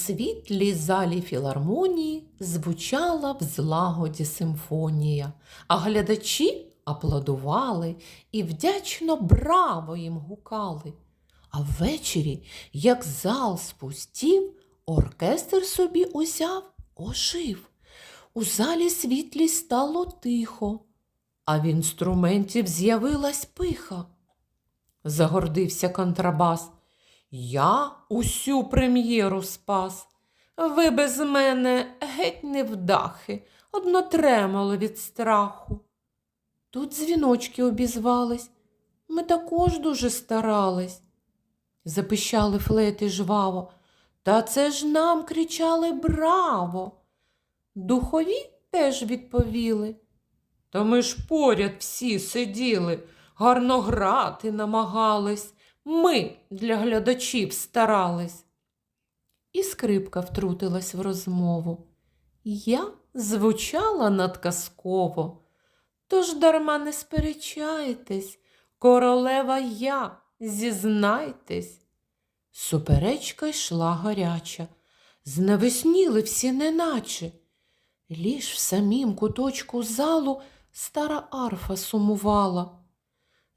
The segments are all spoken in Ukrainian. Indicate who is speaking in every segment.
Speaker 1: світлій залі філармонії звучала в злагоді симфонія, а глядачі аплодували і вдячно браво їм гукали. А ввечері, як зал спустів, оркестр собі узяв, ожив. У залі світлі стало тихо, а в інструментів з'явилась пиха. Загордився контрабас. Я усю прем'єру спас. Ви без мене геть не вдахи, одно тремало від страху. Тут дзвіночки обізвались. Ми також дуже старались. Запищали флейти жваво. Та це ж нам кричали браво. Духові теж відповіли. Та ми ж поряд всі сиділи, гарно грати намагались. Ми для глядачів старались. І скрипка втрутилась в розмову. Я звучала надказково. Тож дарма не сперечайтесь, королева я, зізнайтесь. Суперечка йшла гаряча, знавесніли всі неначе. Ліж в самім куточку залу стара арфа сумувала.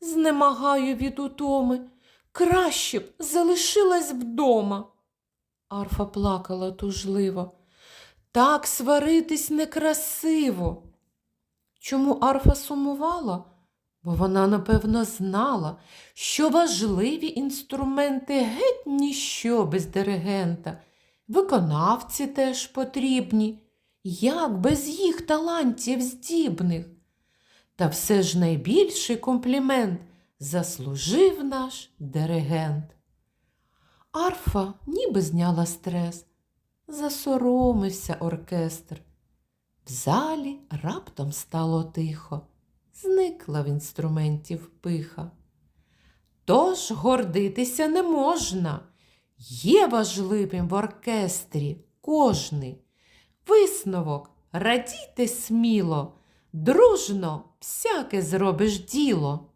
Speaker 1: Знемагаю від утоми, краще б залишилась вдома. Арфа плакала тужливо. Так сваритись некрасиво. Чому Арфа сумувала? Бо вона, напевно, знала, що важливі інструменти геть ніщо без диригента. Виконавці теж потрібні, як без їх талантів здібних. Та все ж найбільший комплімент заслужив наш диригент. Арфа ніби зняла стрес, засоромився оркестр. В залі раптом стало тихо, зникла в інструментів пиха. Тож гордитися не можна. Є важливим в оркестрі кожний. Висновок радійте сміло, дружно всяке зробиш діло.